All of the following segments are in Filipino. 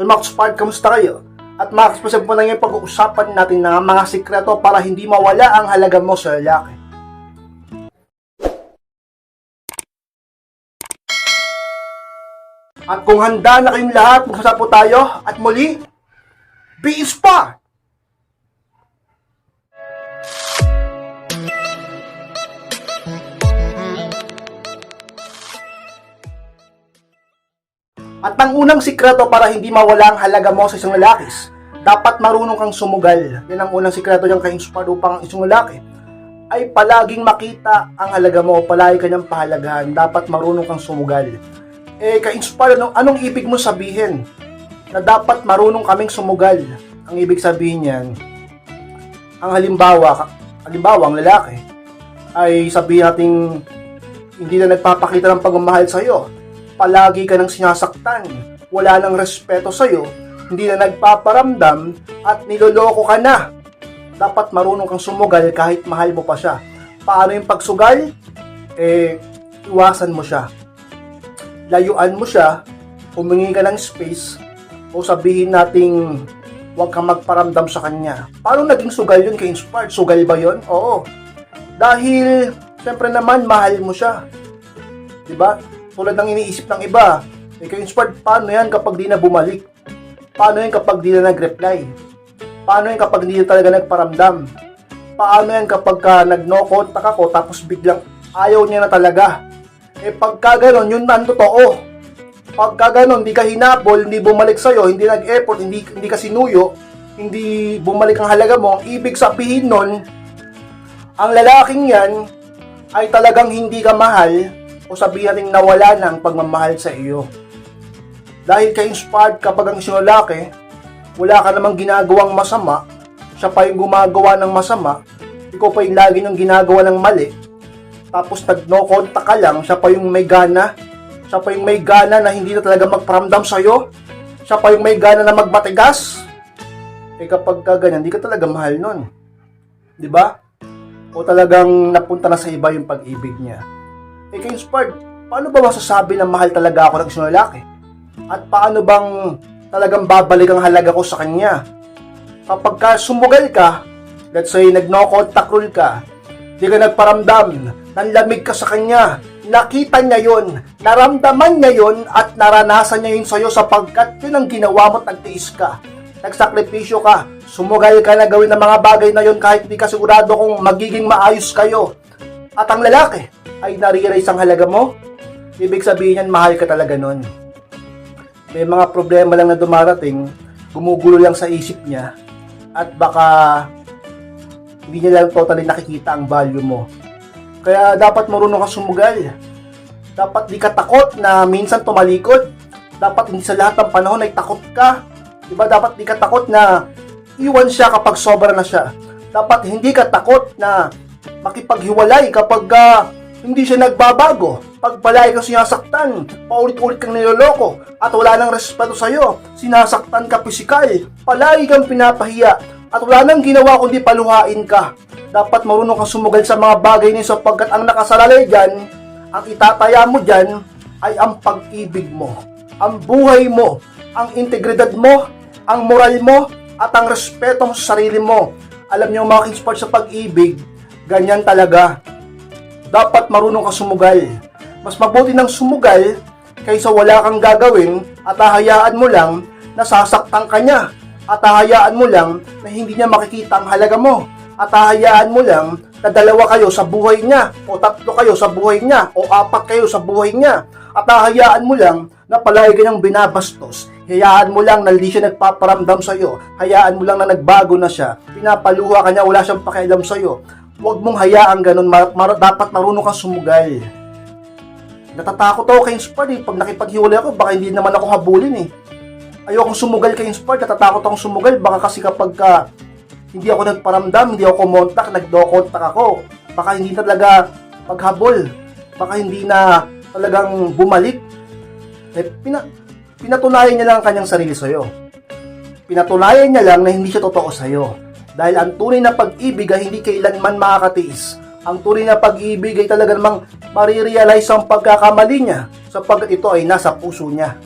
Max Part, kamusta kayo? At Max, pasag po na ngayon pag-uusapan natin ng mga sikreto para hindi mawala ang halaga mo sa lalaki. At kung handa na kayong lahat, magsasap po tayo. At muli, be inspired! At ang unang sikreto para hindi mawala ang halaga mo sa isang lalakis, dapat marunong kang sumugal. Yan ang unang sikreto niyang ka-inspire upang ang isang lalaki ay palaging makita ang halaga mo, palagi kanyang pahalagahan. Dapat marunong kang sumugal. Eh, ka-inspire, anong, anong ibig mo sabihin? Na dapat marunong kaming sumugal. Ang ibig sabihin niyan, ang halimbawa, halimbawa, ang lalaki, ay sabihin nating hindi na nagpapakita ng pagmamahal sa'yo. Palagi ka nang sinasaktan. Wala nang respeto sa'yo. Hindi na nagpaparamdam at niloloko ka na. Dapat marunong kang sumugal kahit mahal mo pa siya. Paano yung pagsugal? Eh, iwasan mo siya. Layuan mo siya, humingi ka ng space, o sabihin nating huwag kang magparamdam sa kanya. Paano naging sugal yun kay Inspired? Sugal ba yun? Oo. Dahil, syempre naman, mahal mo siya. Diba? Tulad ng iniisip ng iba. Kay Inspired, paano yan kapag di na bumalik? Paano yan kapag di na nag-reply? Paano yan kapag hindi na talaga nagparamdam? Paano yan kapag ka nag-no contact ako tapos biglang ayaw niya na talaga? Eh pagka ganon, yun na ang totoo. Pagka ganon, hindi ka hinabol, hindi bumalik sa'yo, hindi nag-effort, hindi, hindi ka sinuyo, hindi bumalik ang halaga mo, ang ibig sabihin nun, ang lalaking yan ay talagang hindi ka mahal o sabihin nawala na ang pagmamahal sa iyo. Dahil ka-inspired kapag ang isang lalaki, wala ka namang ginagawang masama, siya pa yung gumagawa ng masama, ikaw pa yung lagi ng ginagawa ng mali, tapos nag-no contact ka lang, siya pa yung may gana, siya pa yung may gana na hindi na talaga magparamdam sa'yo, siya pa yung may gana na magmatigas, eh kapag ka ganyan, hindi ka talaga mahal nun. Di ba? O talagang napunta na sa iba yung pag-ibig niya. Eh kay Inspired, paano ba masasabi na mahal talaga ako ng isang lalaki? At paano bang talagang babalik ang halaga ko sa kanya? Kapag ka sumugal ka, let's say nag-no contact rule ka, di ka nagparamdam, nanlamig ka sa kanya, nakita niya yon, naramdaman niya yon at naranasan niya yun sa'yo sapagkat yun ang ginawa mo at nagtiis ka. Nagsakripisyo ka, sumugal ka na gawin ng mga bagay na yon kahit hindi ka sigurado kung magiging maayos kayo. At ang lalaki ay nare-realize ang halaga mo, ibig sabihin yan mahal ka talaga nun. May mga problema lang na dumarating, gumugulo lang sa isip niya, at baka hindi niya lang totally nakikita ang value mo. Kaya dapat marunong ka sumugal. Dapat di ka takot na minsan tumalikod. Dapat hindi sa lahat ng panahon ay takot ka. Diba? Dapat di ka takot na iwan siya kapag sobra na siya. Dapat hindi ka takot na makipaghiwalay kapag ah, hindi siya nagbabago. Pag palagi kang sinasaktan, paulit-ulit kang niloloko, at wala nang respeto sa'yo, sinasaktan ka pisikal, palagi kang pinapahiya, at wala nang ginawa kundi paluhain ka. Dapat marunong kang sumugal sa mga bagay niyo sapagkat ang nakasalalay dyan, ang itataya mo dyan, ay ang pag-ibig mo, ang buhay mo, ang integridad mo, ang moral mo, at ang respeto mo sa sarili mo. Alam niyo mga sports sa pag-ibig, ganyan talaga. Dapat marunong ka sumugal. Mas mabuti ng sumugal kaysa wala kang gagawin at hahayaan mo lang na sasaktan ka niya. At hahayaan mo lang na hindi niya makikita ang halaga mo. At hahayaan mo lang na dalawa kayo sa buhay niya o tatlo kayo sa buhay niya o apat kayo sa buhay niya. At hahayaan mo lang na palagi kanyang binabastos. Hayaan mo lang na hindi siya nagpaparamdam sa'yo. Hayaan mo lang na nagbago na siya. Pinapaluha ka niya wala siyang pakialam sa'yo huwag mong hayaan ganun, mar- mar- dapat marunong kang sumugal. Natatakot ako kay Inspired eh. Pag nakipaghiwalay ako, baka hindi naman ako habulin eh. Ayokong sumugal kay Inspired, natatakot akong sumugal. Baka kasi kapag ka, hindi ako nagparamdam, hindi ako kumontak, nagdo-contact ako. Baka hindi talaga paghabol. Baka hindi na talagang bumalik. Eh, pina, pinatunayan niya lang ang kanyang sarili sa'yo. Pinatunayan niya lang na hindi siya totoo sa'yo. Dahil ang tunay na pag-ibig ay hindi kailanman makakatiis. Ang tunay na pag-ibig ay talaga namang marirealize ang pagkakamali niya sapagkat ito ay nasa puso niya.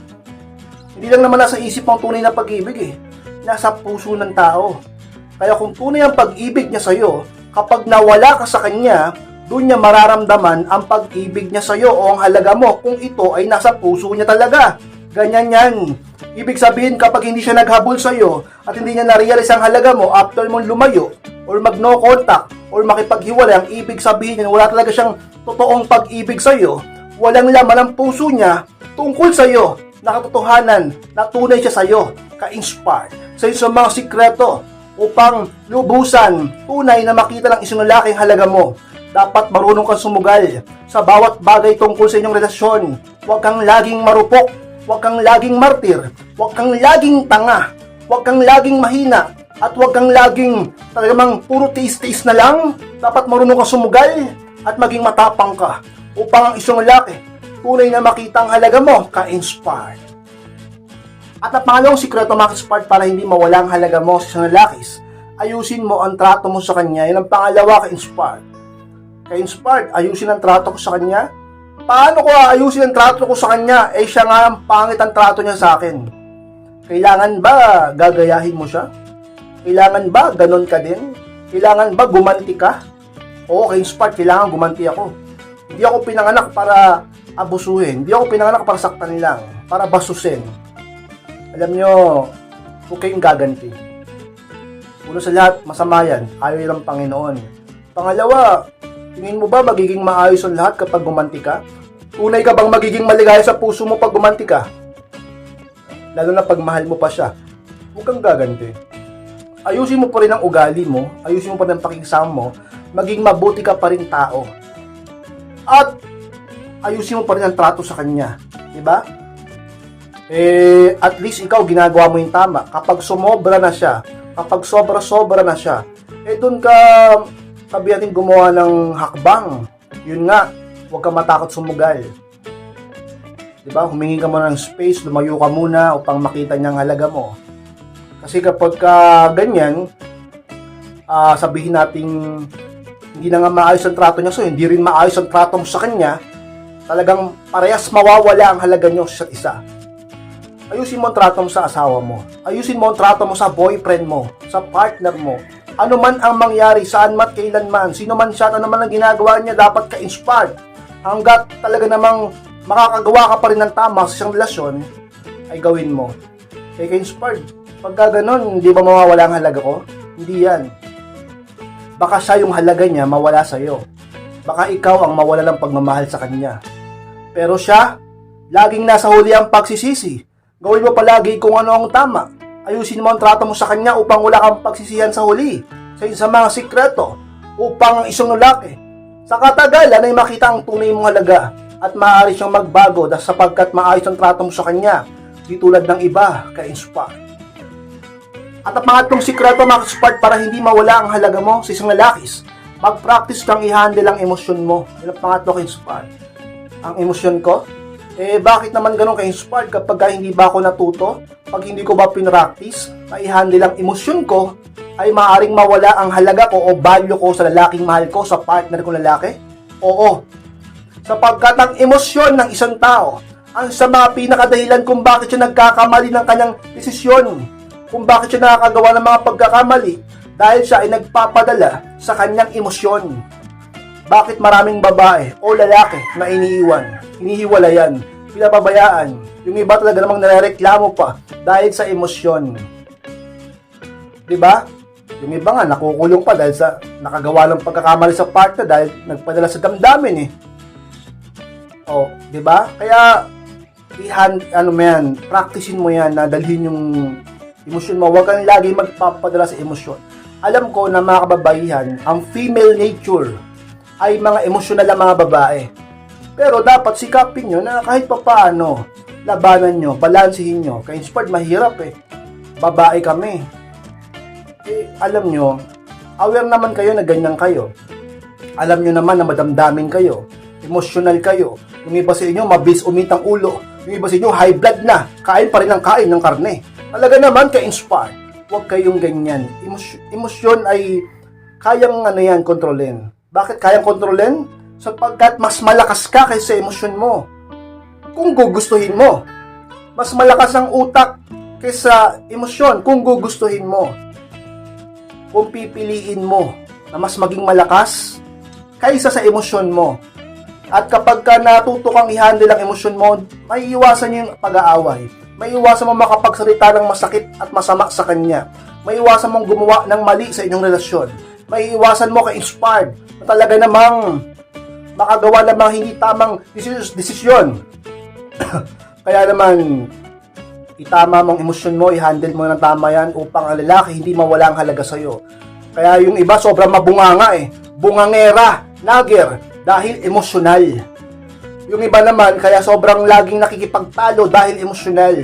Hindi lang naman nasa isip ang tunay na pag-ibig eh. Nasa puso ng tao. Kaya kung tunay ang pag-ibig niya sa'yo, kapag nawala ka sa kanya, doon niya mararamdaman ang pag-ibig niya sa'yo o ang halaga mo kung ito ay nasa puso niya talaga. Ganyan yan. Ibig sabihin kapag hindi siya naghabol sa'yo at hindi niya na-realize ang halaga mo after mong lumayo or mag-no contact or makipaghiwalay, ang ibig sabihin niya wala talaga siyang totoong pag-ibig sa'yo, walang laman ang puso niya tungkol sa'yo na katotohanan na tunay siya sa'yo, ka-inspired sa isang mga sikreto upang lubusan, tunay na makita ng isang lalaki ang halaga mo. Dapat marunong kang sumugal sa bawat bagay tungkol sa inyong relasyon. Huwag kang laging marupok, huwag kang laging martir, huwag kang laging tanga, huwag kang laging mahina, at huwag kang laging talagang puro tiis-tiis na lang. Dapat marunong kang sumugal at maging matapang ka upang ang isang lalaki tunay na makita ang halaga mo, ka-inspired. At ang pangalawang sikreto mga ka-inspired para hindi mawala ang halaga mo sa isang lalakis, ayusin mo ang trato mo sa kanya. Yan ang pangalawa ka-inspired. Ka-inspired, ayusin ang trato ko sa kanya. Paano ko ayusin ang trato ko sa kanya? Eh siya nga ang pangit ang trato niya sa akin. Kailangan ba gagayahin mo siya? Kailangan ba ganon ka din? Kailangan ba gumanti ka? Oo, ka-inspired, kailangan gumanti ako. Hindi ako pinanganak para abusuhin. Hindi ako pinanganak para saktan lang. Para basusin. Alam nyo, huwag kayong gaganti. Una sa lahat, masama yan. Ayaw yan ng Panginoon. Pangalawa, tingin mo ba magiging maayos ang lahat kapag gumanti ka? Tunay ka bang magiging maligaya sa puso mo pag gumanti ka? Lalo na pag mahal mo pa siya. Huwag kang gaganti. Ayusin mo pa rin ang ugali mo, ayusin mo pa rin ang pakikisama mo, maging mabuti ka pa rin tao. At ayusin mo pa rin ang trato sa kanya. Ba? eh, at least ikaw ginagawa mo yung tama. Kapag sumobra na siya, kapag sobra-sobra na siya, eh doon ka sabi natin gumawa ng hakbang. Yun nga, huwag ka matakot sumugal. Diba? Humingi ka muna ng space, lumayo ka muna upang makita niya ang halaga mo. Kasi kapag ka ganyan, ah, sabihin natin hindi na nga maayos ang trato niya so hindi rin maayos ang trato mo sa kanya, talagang parehas mawawala ang halaga niyo sa isa ayusin mo ang trato mo sa asawa mo. Ayusin mo ang trato mo sa boyfriend mo, sa partner mo. Ano man ang mangyari, saan man, kailan man, sino man siya, ano man ang ginagawa niya, dapat ka-inspired. Hanggat talaga namang makakagawa ka pa rin ng tama sa isang relasyon, ay gawin mo. Kaya ka-inspired. Pagka ganun, hindi ba mawawala ang halaga ko? Hindi yan. Baka siya yung halaga niya mawala sa'yo. Baka ikaw ang mawala ng pagmamahal sa kanya. Pero siya, laging nasa huli ang pagsisisi. Gawin mo palagi kung ano ang tama. Ayusin mo ang trato mo sa kanya upang wala kang pagsisihan sa huli. Sa isa mga sikreto upang ang isang lalaki sa katagalan ay makita ang tunay mong halaga at maaari siyang magbago dahil sapagkat maayos ang trato mo sa kanya di tulad ng iba ka-inspire. At ang pangatlong sikreto mga ka-inspired para hindi mawala ang halaga mo sa isang lalakis, mag-practice kang i-handle ang emosyon mo. Yan ang pangatlo ka-inspired. Ang emosyon ko, eh, bakit naman ganun ka-inspired kapag ka hindi ba ako natuto? Pag hindi ko ba pinractice, na i-handle ang emosyon ko, ay maaring mawala ang halaga ko o value ko sa lalaking mahal ko, sa partner ko lalaki? Oo. Sapagkat ang emosyon ng isang tao, ang sa mga pinakadahilan kung bakit siya nagkakamali ng kanyang desisyon, kung bakit siya nakakagawa ng mga pagkakamali, dahil siya ay nagpapadala sa kanyang emosyon. Bakit maraming babae o lalaki na iniiwan, inihiwalayan, pinapabayaan, yung iba talaga namang narereklamo pa dahil sa emosyon. 'Di ba? Yung iba nga nakukulong pa dahil sa nakagawa ng pagkakamali sa partner dahil nagpadala sa damdamin eh. Oh, 'di ba? Kaya ihan ano mo yan, practicein mo yan na dalhin yung emosyon mo. Huwag kang lagi magpapadala sa emosyon. Alam ko na mga kababaihan, ang female nature ay mga emosyonal na mga babae. Pero dapat sikapin nyo na kahit pa paano, labanan nyo, balansihin nyo. Kaya inspired, mahirap eh. Babae kami. Eh, alam nyo, aware naman kayo na ganyan kayo. Alam nyo naman na madamdamin kayo. Emosyonal kayo. Yung iba sa inyo, mabilis umitang ulo. Yung iba sa inyo, high blood na. Kain pa rin ang kain ng karne. Talaga naman ka-inspire. Huwag kayong ganyan. Emosy- emosyon ay kayang ano yan, kontrolin. Bakit kayang kontrolin? Sapagkat mas malakas ka kaysa sa emosyon mo. Kung gugustuhin mo. Mas malakas ang utak kaysa emosyon kung gugustuhin mo. Kung pipiliin mo na mas maging malakas kaysa sa emosyon mo. At kapag ka natuto kang i-handle ang emosyon mo, may iwasan yung pag-aaway. May iwasan mo makapagsalita ng masakit at masama sa kanya. May iwasan mong gumawa ng mali sa inyong relasyon. May iwasan mo ka-inspired na talaga namang makagawa ng mga hindi tamang desis- desisyon. Kaya naman, itama mong emosyon mo, i-handle mo ng tama yan upang ang lalaki hindi mawala ang halaga sa'yo. Kaya yung iba sobrang mabunganga eh. Bungangera, nager, dahil emosyonal. Yung iba naman kaya sobrang laging nakikipagtalo dahil emosyonal.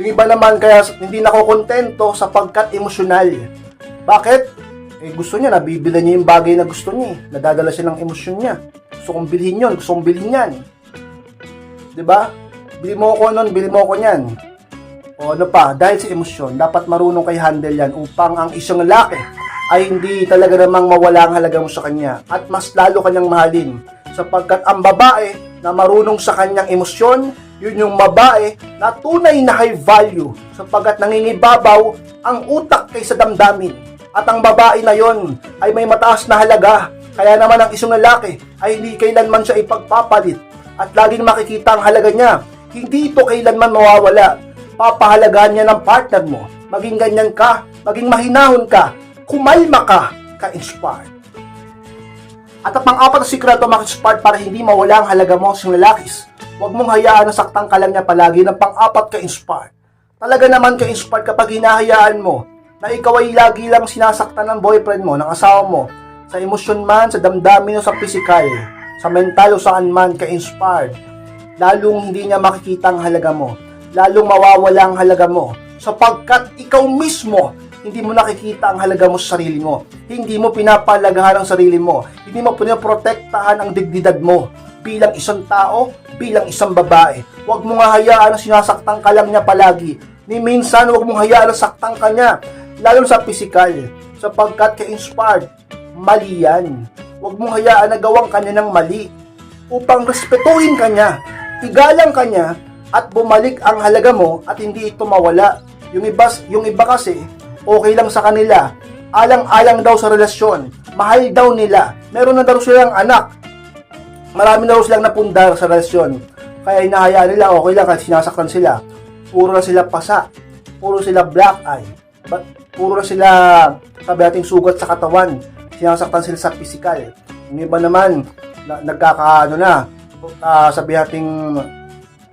Yung iba naman kaya hindi nakokontento sapagkat emosyonal. Bakit? Eh gusto niya, nabibila niya yung bagay na gusto niya. eh. Nadadala siya ng emosyon niya. Gusto kong bilhin yun, gusto kong bilhin yan. 'Di ba? Bili mo ko nun, bili mo ko niyan. O ano pa, dahil sa emosyon, dapat marunong kay handle yan upang ang isang lalaki ay hindi talaga namang mawala ang halaga mo sa kanya at mas lalo kanyang mahalin. Sapagkat ang babae na marunong sa kanyang emosyon, yun yung babae na tunay na high value sapagkat nangingibabaw ang utak kaysa damdamin. At ang babae na yon ay may mataas na halaga. Kaya naman ang isang lalaki ay hindi kailanman siya ipagpapalit at laging makikita ang halaga niya. Hindi ito kailanman mawawala. Papahalagahan niya ng partner mo. Maging ganyan ka, maging mahinahon ka, kumalma ka, ka-inspired. At ang pang-apat na sikreto maka-inspired para hindi mawala ang halaga mo sa lalakis. Huwag mong hayaan na saktan ka lang niya palagi ng pang-apat ka-inspired. Talaga naman ka-inspired kapag hinahayaan mo na ikaw ay lagi lang sinasaktan ng boyfriend mo, ng asawa mo, sa emosyon man, sa damdamin o sa physical, sa mental o saan man ka-inspired, lalong hindi niya makikita ang halaga mo, lalong mawawala ang halaga mo, sapagkat ikaw mismo, hindi mo nakikita ang halaga mo sa sarili mo, hindi mo pinapalagahan ang sarili mo, hindi mo pinaprotektahan ang dignidad mo, bilang isang tao, bilang isang babae. Huwag mo nga hayaan na sinasaktan ka lang niya palagi. Ni minsan, huwag mong hayaan na saktan ka niya, lalo sa pisikal, sapagkat ka-inspired, mali yan. Huwag mong hayaan na gawang kanya ng mali upang respetuhin ka niya, igalang ka niya, at bumalik ang halaga mo at hindi ito mawala. Yung iba, yung iba kasi, okay lang sa kanila. Alang-alang daw sa relasyon. Mahal daw nila. Meron na daw silang anak. Marami na daw silang napundar sa relasyon. Kaya hinahayaan nila, okay lang kasi sinasaktan sila. Puro na sila pasa. Puro sila black eye. Puro na sila, sabi natin, sugat sa katawan. Sinasaktan sila sa physical. Yung iba naman, na, nagkakaano na, ah, sabi natin,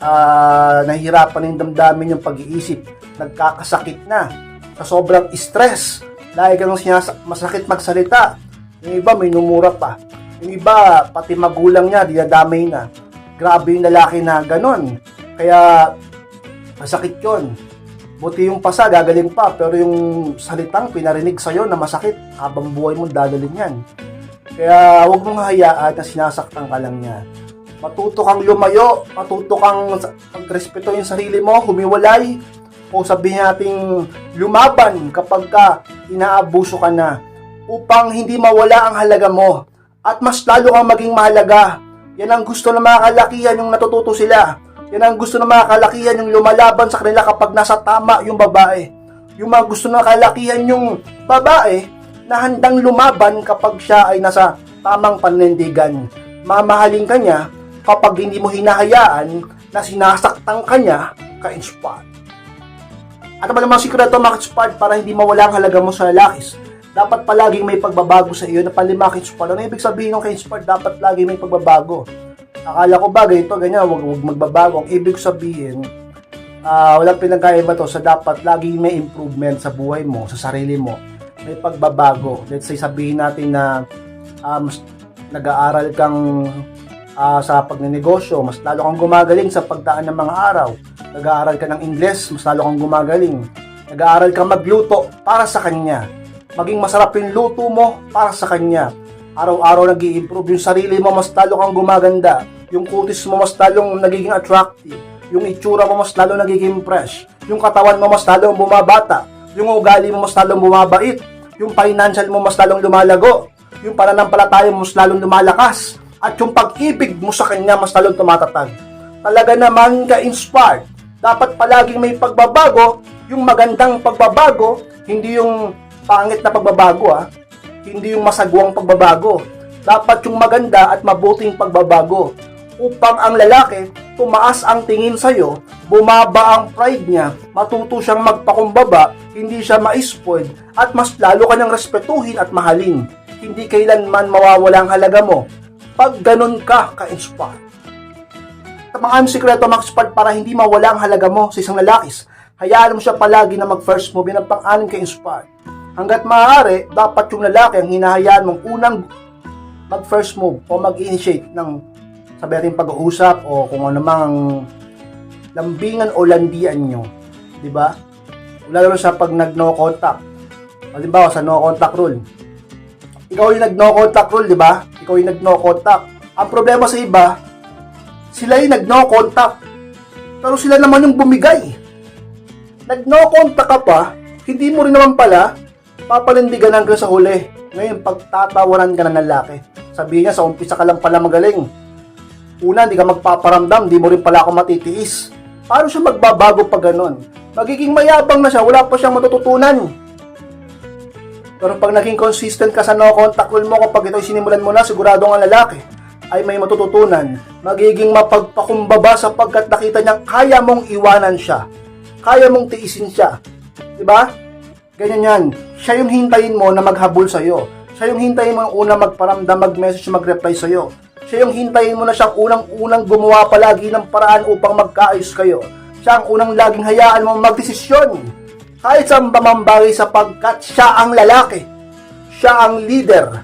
ah, nahihirapan yung damdamin yung pag-iisip. Nagkakasakit na. Sa sobrang stress. Lagi kang sinasa- masakit magsalita. Yung iba, may numura pa. Yung iba, pati magulang niya, dinadamay na. Grabe yung lalaki na ganon. Kaya, masakit yon. Buti yung pasa, gagaling pa. Pero yung salitang pinarinig sa'yo na masakit, habang buhay mo dadalhin yan. Kaya huwag mong hayaan na sinasaktan ka lang niya. Matuto kang lumayo, matuto kang pagrespeto yung sarili mo, humiwalay, o sabihin nating lumaban kapag ka inaabuso ka na upang hindi mawala ang halaga mo at mas lalo kang maging mahalaga. Yan ang gusto ng mga kalakihan yung natututo sila. Yan ang gusto ng mga kalakihan yung lumalaban sa kanila kapag nasa tama yung babae. Yung mga gusto ng kalakihan yung babae na handang lumaban kapag siya ay nasa tamang panindigan. Mamahalin ka niya kapag hindi mo hinahayaan na sinasaktan ka niya ka-inspired. At ano namang sikreto makit-inspired para hindi mawala ang halaga mo sa lalakis? Dapat palaging may pagbabago sa iyo na palimakit inspired. Ano ibig sabihin ng ka-inspired? Dapat lagi may pagbabago. Akala ko bagay ito, ganyan, wag, wag magbabago. Ang ibig sabihin, ah walang pinagkaiba to sa dapat laging may improvement sa buhay mo, sa sarili mo. May pagbabago. Let's say sabihin natin na um, nag-aaral kang ah, sa pagnenegosyo, mas lalo kang gumagaling sa pagdaan ng mga araw. Nag-aaral ka ng Ingles, mas lalo kang gumagaling. Nag-aaral ka magluto para sa kanya. Maging masarap yung luto mo para sa kanya. Araw-araw nag improve yung sarili mo, mas lalo kang gumaganda. Yung kutis mo, mas lalong nagiging attractive. Yung itsura mo, mas lalo nagiging fresh. Yung katawan mo, mas lalong bumabata. Yung ugali mo, mas lalong bumabait. Yung financial mo, mas lalong lumalago. Yung pananampalataya mo, mas lalong lumalakas. At yung pag-ibig mo sa kanya, mas lalong tumatatag. Talaga naman ka-inspired. Dapat palaging may pagbabago, yung magandang pagbabago, hindi yung pangit na pagbabago ah. Hindi yung masagwang pagbabago. Dapat yung maganda at mabuting pagbabago upang ang lalaki tumaas ang tingin sa'yo, bumaba ang pride niya, matuto siyang magpakumbaba, hindi siya ma-spoiled, at mas lalo ka niyang respetuhin at mahalin. Hindi kailanman mawawala ang halaga mo. Pag ganun ka, ka-inspire. Tamaan sikreto mga expert para hindi mawala ang halaga mo sa isang lalakis. Hayaan mo siya palagi na mag-first move ng pang-anim ka inspired. Hanggat maaari, dapat yung lalaki ang hinahayaan mong unang mag-first move o mag-initiate ng sabi natin pag-uusap o kung ano mang lambingan o landian nyo. Di ba? Lalo sa pag nag-no contact. Halimbawa sa no contact rule. Ikaw yung nag-no contact rule, di ba? Ikaw yung nag-no contact. Ang problema sa iba, sila yung nag-no contact. Pero sila naman yung bumigay. Nag-no contact ka pa, hindi mo rin naman pala papalindigan hanggang sa huli. Ngayon, pagtatawanan ka ng lalaki, sabihin niya, sa umpisa ka lang pala magaling. Una, hindi ka magpaparamdam, di mo rin pala ako matitiis. Paano siya magbabago pag ganon? Magiging mayabang na siya, wala pa siyang matututunan. Pero pag naging consistent ka sa no contact rule mo kapag ito'y sinimulan mo na, sigurado ang lalaki ay may matututunan. Magiging mapagpakumbaba sapagkat nakita niya kaya mong iwanan siya. Kaya mong tiisin siya. ba? Ganyan yan. Siya yung hintayin mo na maghabol sa'yo. Siya yung hintayin mo yung una magparamdam, mag-message, mag-reply sa'yo. Siya yung hintayin mo na siyang unang-unang gumawa palagi ng paraan upang magkaayos kayo. Siya ang unang laging hayaan mo magdesisyon. Kahit sa pamambagay sapagkat siya ang lalaki. Siya ang leader.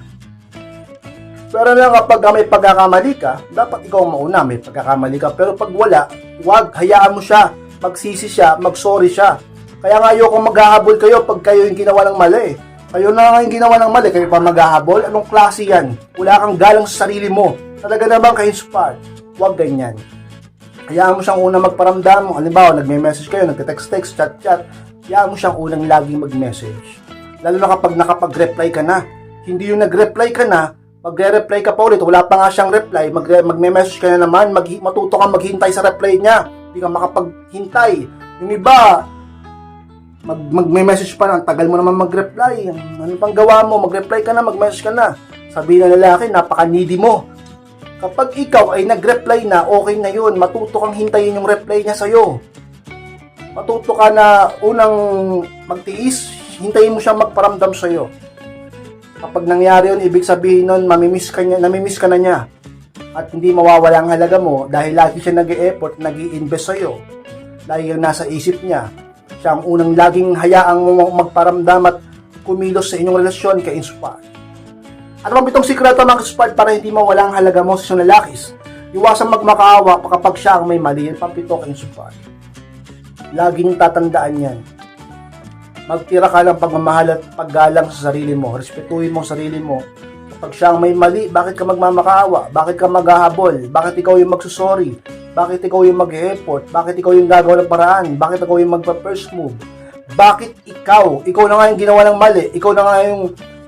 Pero na kapag may pagkakamali ka, dapat ikaw mauna, may pagkakamali ka. Pero pag wala, wag, hayaan mo siya. Magsisi siya, magsorry siya. Kaya nga ayoko maghahabol kayo pag kayo yung ginawa ng mali. Kayo na nga yung ginawa ng mali, kayo pa maghahabol. Anong klase yan? Wala kang galang sa sarili mo. Talaga naman kayo inspired. Huwag ganyan. Hayaan mo siyang unang magparamdam. Halimbawa, nagme-message kayo, nagte-text-text, chat-chat. Hayaan mo siyang unang laging mag-message. Lalo na kapag nakapag-reply ka na. Hindi yung nag-reply ka na, magre-reply ka pa ulit, wala pa nga siyang reply, magme-message ka na naman, mag matuto kang maghintay sa reply niya. Hindi ka makapaghintay. Yung iba, mag magme-message pa na, ang tagal mo naman mag-reply. Ano pang gawa mo? Mag-reply ka na, mag-message ka na. Sabi ng lalaki, napaka-needy mo. Kapag ikaw ay nag-reply na, okay na yun. Matuto kang hintayin yung reply niya sa'yo. Matuto ka na unang magtiis, hintayin mo siya magparamdam sa'yo. Kapag nangyari yun, ibig sabihin nun, mamimiss ka, niya, namimiss ka na niya. At hindi mawawala ang halaga mo dahil lagi siya nag effort nag invest sa'yo. Dahil yung nasa isip niya. Siya ang unang laging hayaang magparamdam at kumilos sa inyong relasyon kay inspire. Ano bang itong sikreto mga inspired para hindi mawala ang halaga mo sa isang lalakis? Iwasang magmakaawa kapag siya ang may mali. Yan pampito kay inspire. Laging tatandaan yan magtira ka ng pagmamahal at paggalang sa sarili mo. Respetuhin mo ang sarili mo. Kapag siya ang may mali, bakit ka magmamakaawa? Bakit ka maghahabol? Bakit ikaw yung magsusorry? Bakit ikaw yung mag-effort? Bakit ikaw yung gagawa ng paraan? Bakit ikaw yung magpa-first move? Bakit ikaw? Ikaw na nga yung ginawa ng mali. Ikaw na nga yung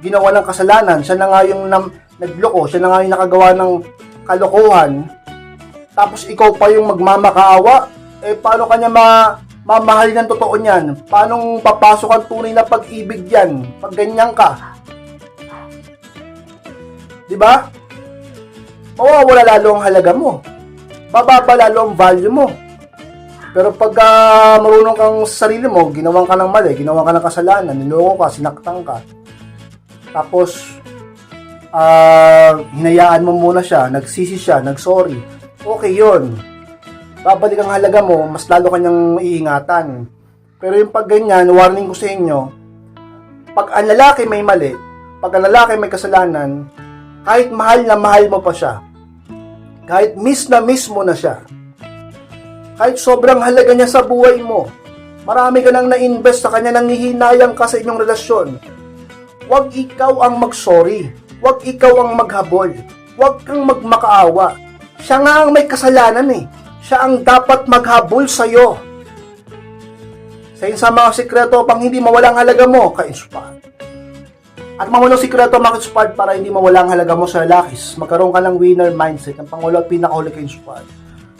ginawa ng kasalanan. Siya na nga yung nam, nagloko. Siya na nga yung nakagawa ng kalokohan. Tapos ikaw pa yung magmamakaawa. Eh, paano kanya ma mamahalin ng totoo niyan? Paano papasok ang tunay na pag-ibig yan? Pag ganyan ka? Di ba? Mawawala lalo ang halaga mo. Bababa lalo ang value mo. Pero pag ah, marunong kang sa sarili mo, ginawan ka ng mali, ginawan ka ng kasalanan, niloko ka, sinaktan ka. Tapos, ah, hinayaan mo muna siya, nagsisi siya, nagsorry. Okay yun babalik ang halaga mo, mas lalo kanyang iingatan. Pero yung pag ganyan, warning ko sa inyo, pag ang lalaki may mali, pag ang lalaki may kasalanan, kahit mahal na mahal mo pa siya, kahit miss na miss mo na siya, kahit sobrang halaga niya sa buhay mo, marami ka nang na-invest sa kanya, nangihinayang ka sa inyong relasyon, huwag ikaw ang mag-sorry, huwag ikaw ang maghabol, huwag kang magmakaawa. Siya nga ang may kasalanan eh siya ang dapat maghabol sa iyo. Sa sa mga sikreto pang hindi mawalang halaga mo, ka-inspired. At mga sikreto mga inspired para hindi mawalang halaga mo sa lalakis. Magkaroon ka ng winner mindset. Ang pangulo at pinakahuli ka-inspired.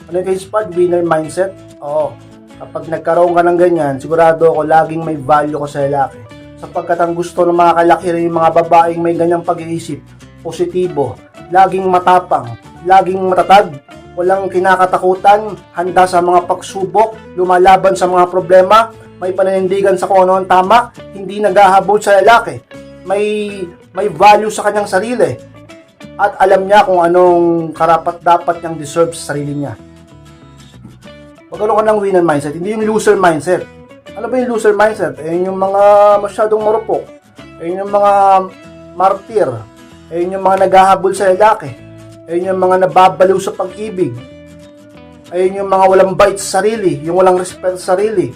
Ano ka-inspired? Winner mindset? Oo. Kapag nagkaroon ka ng ganyan, sigurado ako laging may value ko sa lalaki. Sapagkat ang gusto ng mga kalaki rin yung mga babaeng may ganyang pag-iisip, positibo, laging matapang, laging matatag, walang kinakatakutan, handa sa mga pagsubok, lumalaban sa mga problema, may pananindigan sa kung ano ang tama, hindi naghahabol sa lalaki, may may value sa kanyang sarili, at alam niya kung anong karapat dapat niyang deserve sa sarili niya. Magkaroon ka ng winner mindset, hindi yung loser mindset. Ano ba yung loser mindset? Eh, yung mga masyadong marupok. Eh, yung mga martir. Eh, yung mga naghahabol sa lalaki. Eh, yung mga nababaliw sa pag-ibig. Eh, yung mga walang bait sa sarili. Yung walang respect sa sarili.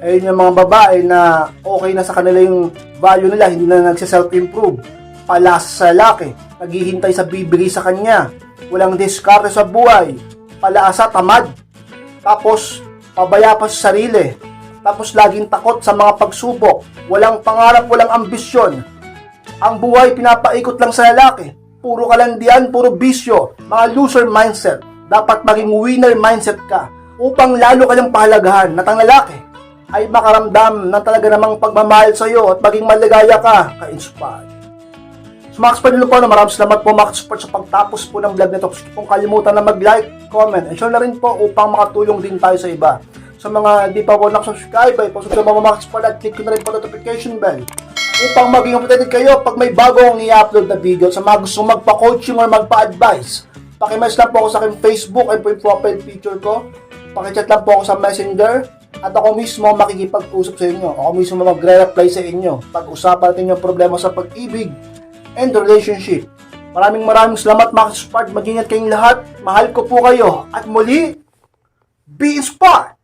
Eh, yung mga babae na okay na sa kanila yung value nila, hindi na nagsa-self-improve. Palas sa lalaki. Naghihintay sa bibigay sa kanya. Walang diskarte sa buhay. Palaasa, tamad. Tapos, pabaya pa sa sarili. Tapos, laging takot sa mga pagsubok. Walang pangarap, walang ambisyon. Ang buhay pinapaikot lang sa lalaki. Puro kalandian, puro bisyo. Mga loser mindset. Dapat maging winner mindset ka upang lalo kayong pahalagahan na ang lalaki ay makaramdam ng talaga namang pagmamahal sa iyo at maging maligaya ka ka-inspired. So mga po, na maraming salamat po mga support sa pagtapos po ng vlog nito. Huwag pong kalimutan na mag-like, comment, and share na rin po upang makatulong din tayo sa iba. Sa mga di pa po nakasubscribe, ay pasubscribe mga kaspadilo at click na rin po notification bell upang maging updated kayo pag may bagong i-upload na video sa mga gusto magpa-coaching or magpa-advise. Pakimess lang po ako sa aking Facebook and po yung profile picture ko. Pakichat lang po ako sa Messenger at ako mismo makikipag-usap sa inyo. Ako mismo magre-reply sa inyo. Pag-usapan natin yung problema sa pag-ibig and relationship. Maraming maraming salamat mga kasupad. Mag-ingat kayong lahat. Mahal ko po kayo. At muli, be inspired!